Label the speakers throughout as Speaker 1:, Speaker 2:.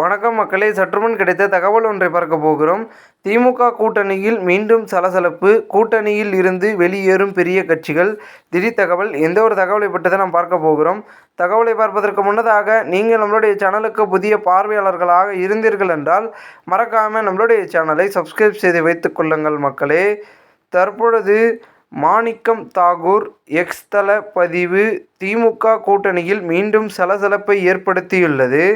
Speaker 1: வணக்கம் மக்களே. சற்றுமுன் கிடைத்த தகவல் ஒன்றை பார்க்க போகிறோம். திமுக கூட்டணியில் மீண்டும் சலசலப்பு. கூட்டணியில் இருந்து வெளியேறும் பெரிய கட்சிகள். திடீர் தகவல் எந்த ஒரு தகவலை பற்றி தான் நாம் பார்க்க போகிறோம். தகவலை பார்ப்பதற்கு முன்னதாக நீங்கள் நம்மளுடைய சேனலுக்கு புதிய பார்வையாளர்களாக இருந்தீர்கள் என்றால் மறக்காமல் நம்மளுடைய சேனலை சப்ஸ்கிரைப் செய்து வைத்துக் கொள்ளுங்கள் மக்களே. தற்பொழுது மாணிக்கம் தாகூர் எக்ஸ் தள பதிவு திமுக கூட்டணியில் மீண்டும் சலசலப்பை ஏற்படுத்தியுள்ளது.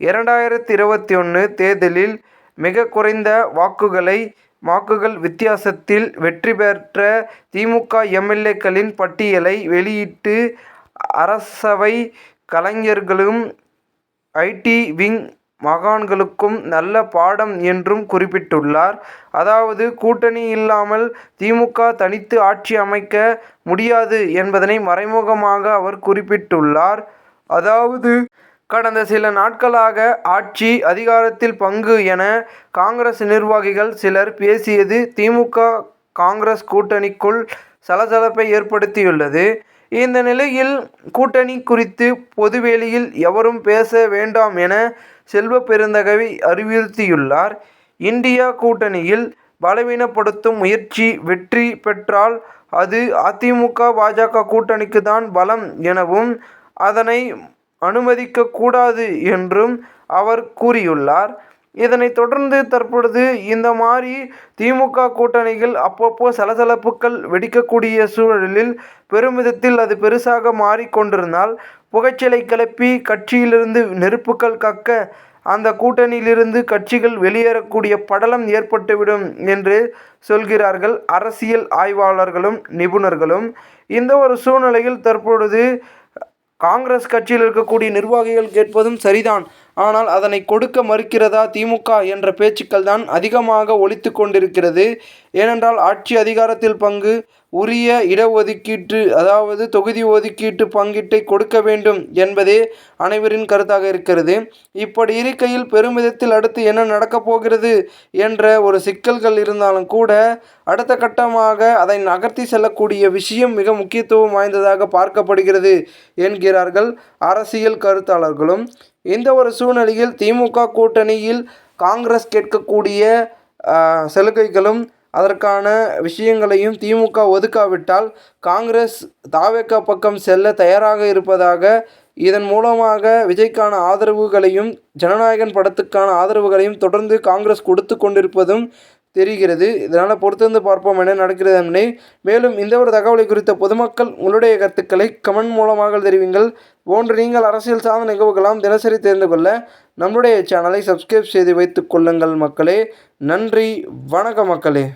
Speaker 1: இரண்டாயிரத்தி இருபத்தி ஒன்று தேர்தலில் மிக குறைந்த வாக்குகளை வாக்குகள் வித்தியாசத்தில் வெற்றி பெற்ற திமுக எம்எல்ஏக்களின் பட்டியலை வெளியிட்டு அரசவை கலைஞர்களும் ஐடி விங் மகான்களுக்கும் நல்ல பாடம் என்றும் குறிப்பிட்டுள்ளார். அதாவது கூட்டணி இல்லாமல் திமுக தனித்து ஆட்சி அமைக்க முடியாது என்பதனை மறைமுகமாக அவர் குறிப்பிட்டுள்ளார். அதாவது கடந்த சில நாட்களாக ஆட்சி அதிகாரத்தில் பங்கு என காங்கிரஸ் நிர்வாகிகள் சிலர் பேசியது திமுக காங்கிரஸ் கூட்டணிக்குள் சலசலப்பை ஏற்படுத்தியுள்ளது. இந்த நிலையில் கூட்டணி குறித்து பொதுவெளியில் எவரும் பேச வேண்டாம் என செல்வ பெருந்தகை அறிவுறுத்தியுள்ளார். இந்தியா கூட்டணியில் பலவீனப்படுத்தும் முயற்சி வெற்றி பெற்றால் அது அதிமுக பாஜக கூட்டணிக்கு தான் பலம் எனவும் அதனை அனுமதிக்க கூடாது என்றும் அவர் கூறியுள்ளார். இதனைத் தொடர்ந்து தற்பொழுது இந்த மாதிரி திமுக கூட்டணியில் அப்பப்போ சலசலப்புகள் வெடிக்கக்கூடிய சூழலில் பெருமிதத்தில் அது பெருசாக மாறிக்கொண்டிருந்தால் புகைச்சலை கிளப்பி கட்சியிலிருந்து நெருப்புகள் கக்க அந்த கூட்டணியிலிருந்து கட்சிகள் வெளியேறக்கூடிய படலம் ஏற்பட்டுவிடும் என்று சொல்கிறார்கள் அரசியல் ஆய்வாளர்களும் நிபுணர்களும். இந்த ஒரு சூழ்நிலையில் தற்பொழுது காங்கிரஸ் கட்சியில் இருக்கக்கூடிய நிர்வாகிகள் கேட்பதும் சரிதான். ஆனால் அதனை கொடுக்க மறுக்கிறதா திமுக என்ற பேச்சுக்கள் தான் அதிகமாக ஒலித்துக் கொண்டிருக்கிறது. ஏனென்றால் ஆட்சி அதிகாரத்தில் பங்கு உரிய இடஒதுக்கீட்டு அதாவது தொகுதி ஒதுக்கீட்டு பங்கீட்டை கொடுக்க வேண்டும் என்பதே அனைவரின் கருத்தாக இருக்கிறது. இப்படி இருக்கையில் பெருமிதத்தில் அடுத்து என்ன நடக்கப் போகிறது என்ற ஒரு சிக்கல்கள் இருந்தாலும் கூட அடுத்த கட்டமாக அதை நகர்த்தி செல்லக்கூடிய விஷயம் மிக முக்கியத்துவம் வாய்ந்ததாக பார்க்கப்படுகிறது என்கிறார்கள் அரசியல் கருத்தாளர்களும். இந்த ஒரு சூழ்நிலையில் திமுக கூட்டணியில் காங்கிரஸ் கேட்கக்கூடிய சலுகைகளும் அதற்கான விஷயங்களையும் திமுக ஒதுக்காவிட்டால் காங்கிரஸ் தாவேகா பக்கம் செல்ல தயாராக இருப்பதாக இதன் மூலமாக விஜய்க்கான ஆதரவுகளையும் ஜனநாயகன் படத்துக்கான ஆதரவுகளையும் தொடர்ந்து காங்கிரஸ் கொடுத்து கொண்டிருப்பதும் தெரிகிறது. இதனால் பொறுத்திருந்து பார்ப்போம் என நடக்கிறது என்பதை மேலும் இந்த ஒரு தகவலை குறித்த பொதுமக்கள் உங்களுடைய கருத்துக்களை கமெண்ட் மூலமாக தெரிவிங்கள். போன்று நீங்கள் அரசியல் சார்ந்த நிகழ்வுகளாம் தினசரி தெரிந்து கொள்ள நம்முடைய சேனலை சப்ஸ்கிரைப் செய்து வைத்துக் கொள்ளுங்கள் மக்களே. நன்றி. வணக்க மக்களே.